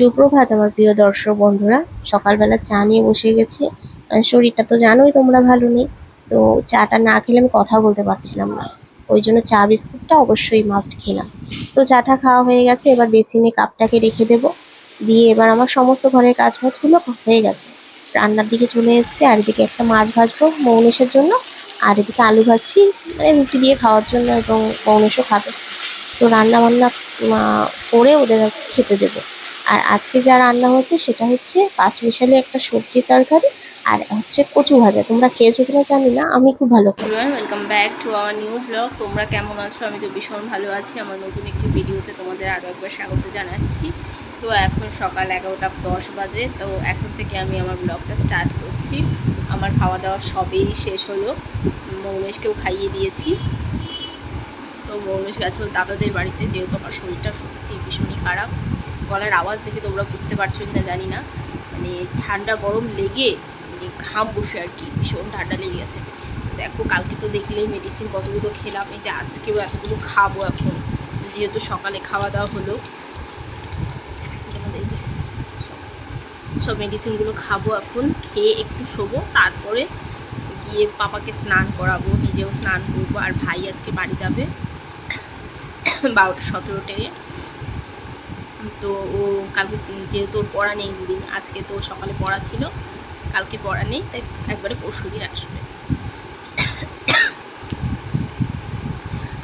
সুপ্রভাত আমার প্রিয় দর্শক বন্ধুরা। সকালবেলা চা নিয়ে বসে গেছি। শরীরটা তো জানোই তোমরা ভালো নেই। তো চাটা না খেলে আমি কথা বলতে পারছিলাম না। ওই জন্য চা বিস্কুটটা অবশ্যই মাস্ট খেলাম। তো চাটা খাওয়া হয়ে গেছে। এবার বেসিনে কাপটাকে রেখে দেব। দিয়ে এবার আমার সমস্ত ঘরের কাজ বাজগুলো হয়ে গেছে। রান্নার দিকে চলে এসেছে। আর এদিকে একটা মাছ ভাজবো মৌনেশের জন্য। আর এদিকে আলু ভাজছি। মানে রুটি দিয়ে খাওয়ার জন্য এবং মৌনেশও খাবে। তো রান্না বান্না করে ওদের খেতে দেবো। আর আজকে যা রান্না হচ্ছে সেটা হচ্ছে পাঁচ মিশালি একটা সবজির তরকারি আর হচ্ছে কচু ভাজা। তোমরা খেয়েছো কিনা জানি না, আমি খুব ভালো খাই। Welcome back to our new blog তোমরা কেমন আছো? আমি তো ভীষণ ভালো আছি। আমার নতুন একটি ভিডিওতে তোমাদের আরও একবার স্বাগত জানাচ্ছি। তো এখন সকাল এগারোটা দশ বাজে, তো এখন থেকে আমি আমার ব্লগটা স্টার্ট করছি। আমার খাওয়া দাওয়া সবেই শেষ হলো। মৌমেশকেও খাইয়ে দিয়েছি। তো মৌমেশ গেছে দাদাদের বাড়িতে, যেহেতু আমার শরীরটা সত্যি ভীষণই খারাপ। গলার আওয়াজ দেখে তোমরা বুঝতে পারছ কিনা জানি না। মানে ঠান্ডা গরম লেগে মানে ঘাম বসে আর কি, ভীষণ ঠান্ডা লেগে গেছে। দেখো, কালকে তো দেখলেই মেডিসিন কতগুলো খেলাম। এই যে আজকেও এতগুলো খাব এখন, যেহেতু সকালে খাওয়া দাওয়া হলো। এই যে সব- মেডিসিনগুলো খাব এখন, খেয়ে একটু শোবো, তারপরে গিয়ে পাপাকে স্নান করাবো, নিজেও স্নান করব। আর ভাই আজকে বাড়ি যাবে বারোটা সতেরো ট্রেনে তো ও কালকে, যেহেতু ওর পড়া নেই দুদিন, আজকে তো সকালে পড়া ছিল, কালকে পড়া নেই, তাই একবারে পরশু দিন আসবে।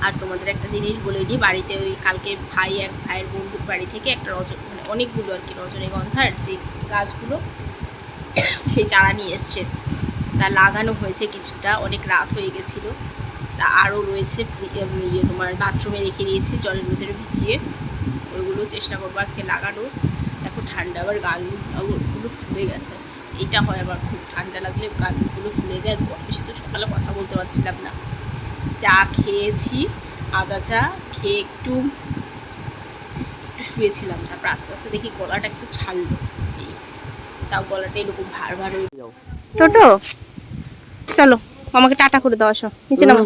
আর তোমাদের একটা জিনিস বলে দিই, বাড়িতে ওই কালকে ভাই, এক ভাইয়ের বন্ধুর বাড়ি থেকে একটা রজ মানে অনেকগুলো আর কি রজনীগন্ধার যে গাছগুলো, সেই চারা নিয়ে এসছে। তা লাগানো হয়েছে কিছুটা, অনেক রাত হয়ে গেছিল। তা আরও রয়েছে ইয়ে তোমার বাথরুমে রেখে দিয়েছি, জলের ভিতরে ভিজিয়ে। ওইগুলো চেষ্টা করব আজকে লাগানোর দেখো ঠান্ডা আবার গালগুলো ফুলে গেছে। এটা হয় আবার খুব ঠান্ডা লাগলে গালগুলো ফুলে যায়। বেশি তো সকালে কথা বলতে পারছিলাম না। চা খেয়েছি আদা চা খেয়ে একটু একটু শুয়েছিলাম। তারপর আস্তে আস্তে দেখি গলাটা একটু ছাড়লো। তাও গলাটা এরকম ভার ভার হয়ে যাও টোটো? চলো আমাকে টাটা করে দাও আসো। নিচে নামো।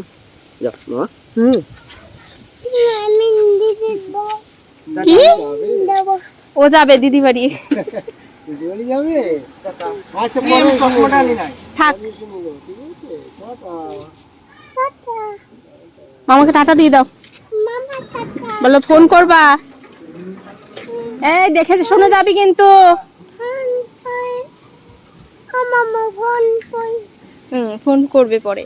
কি? ও যাবে দিদি বাড়ি। আচ্ছা মামাকে টাটা দিয়ে দাও। বলো ফোন করবা। এই দেখেছে শুনে যাবি কিন্তু। হুম ফোন করবে পরে।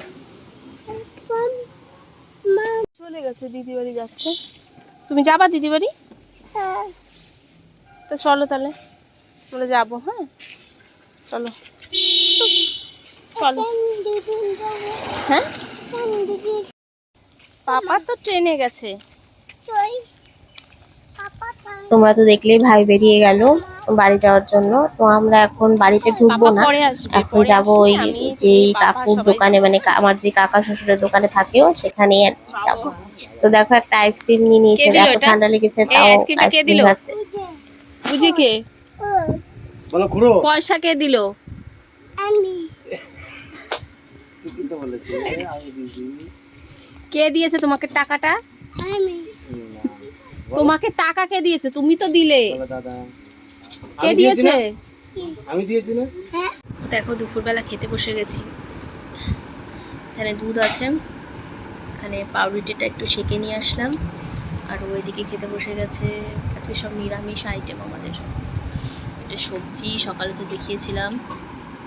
চলে গেছে দিদি বাড়ি যাচ্ছে। তুমি যাবা দিদি বাড়ি? তো চলো তাহলে আমরা যাব হ্যাঁ? চলো। চলো। হ্যাঁ? পাপা তো ট্রেনে গেছে। তোমরা তো দেখলেই ভাই বেরিয়ে গেল। বাড়ি যাওয়ার জন্য। তো আমরা এখন বাড়িতে ঢুকবো না। এখন যাব ওই পাপা কাকুর দোকানে মানে আমার যে কাকা শ্বশুরের দোকানে থাকেও সেখানেই আর কি যাব। তো দেখো একটা আইসক্রিম নিয়ে নিয়েছে। এত ঠান্ডা লেগেছে তাও কে আইসক্রিম দিল? খাচ্ছে। বুঝি কে? বলো ঘুরো পয়সা কে দিল? আমি। কে দিয়েছে তোমাকে টাকাটা? তোমাকে টাকা কে দিয়েছে? তুমি তো দিলে। দাদা। কে দিয়েছি আমি দিয়েছি না? দেখো দুপুরবেলা খেতে বসে গেছি। এখানে দুধ আছে। এখানে পাউরুটিটা একটু সেকে নিয়ে আসলাম। আর ওইদিকে খেতে বসে গেছে। আজকে সব নিরামিষ আইটেম আমাদের। এটা সবজি সকালে তো দেখিয়েছিলাম।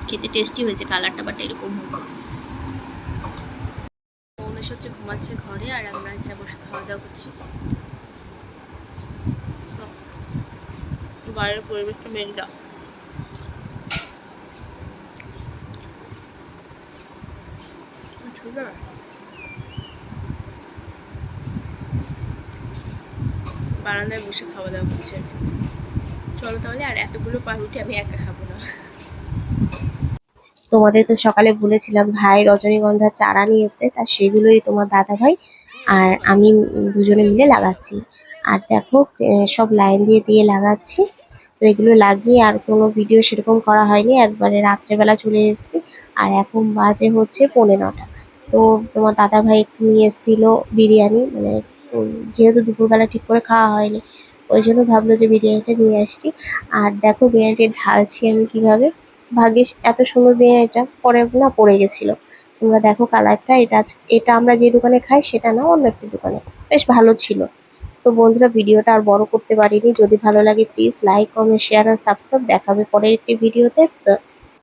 খেতে টেস্টি হয়েছে কালারটা বাট এরকম হয়েছে। মৌনেশ হচ্ছে ঘুমাচ্ছে ঘরে আর আমরা এখানে বসে খাওয়া দাওয়া করছি। বাইরের পরিবেশটা মেঘটা ঠিক বারান্দায় বসে খাওয়া দাওয়া করছে আর চলো তাহলে আর এতগুলো পাউরুটি আমি একা খাব না। তোমাদের তো সকালে বলেছিলাম ভাই রজনীগন্ধার চারা নিয়ে এসছে তা সেগুলোই তোমার দাদা ভাই আর আমি দুজনে মিলে লাগাচ্ছি। আর দেখো আহ, সব লাইন দিয়ে দিয়ে লাগাচ্ছি। তো এগুলো লাগিয়ে আর কোনো ভিডিও সেরকম করা হয়নি। একবারে রাত্রেবেলা চলে এসেছি আর এখন বাজে হচ্ছে পৌনে নটা। তো তোমার দাদা ভাই একটু নিয়ে এসেছিল বিরিয়ানি মানে যেহেতু দুপুরবেলা ঠিক করে খাওয়া হয়নি ওই জন্য ভাবলো যে বিরিয়ানিটা নিয়ে আসছি। আর দেখো বিরিয়ানিটা ঢালছি আমি কীভাবে? ভাগ্যিস এত সুন্দর বিরিয়ানিটা পরে না পড়ে গেছিল। তোমরা দেখো কালারটা এটা এটা আমরা যে দোকানে খাই সেটা না অন্য একটি দোকানে। বেশ ভালো ছিল। তো বন্ধুরা, ভিডিওটা আর বড় করতে পারিনি। যদি ভালো লাগে প্লিজ লাইক কমেন্ট শেয়ার আর সাবস্ক্রাইব দেখাবে পরের একটি ভিডিওতে। তো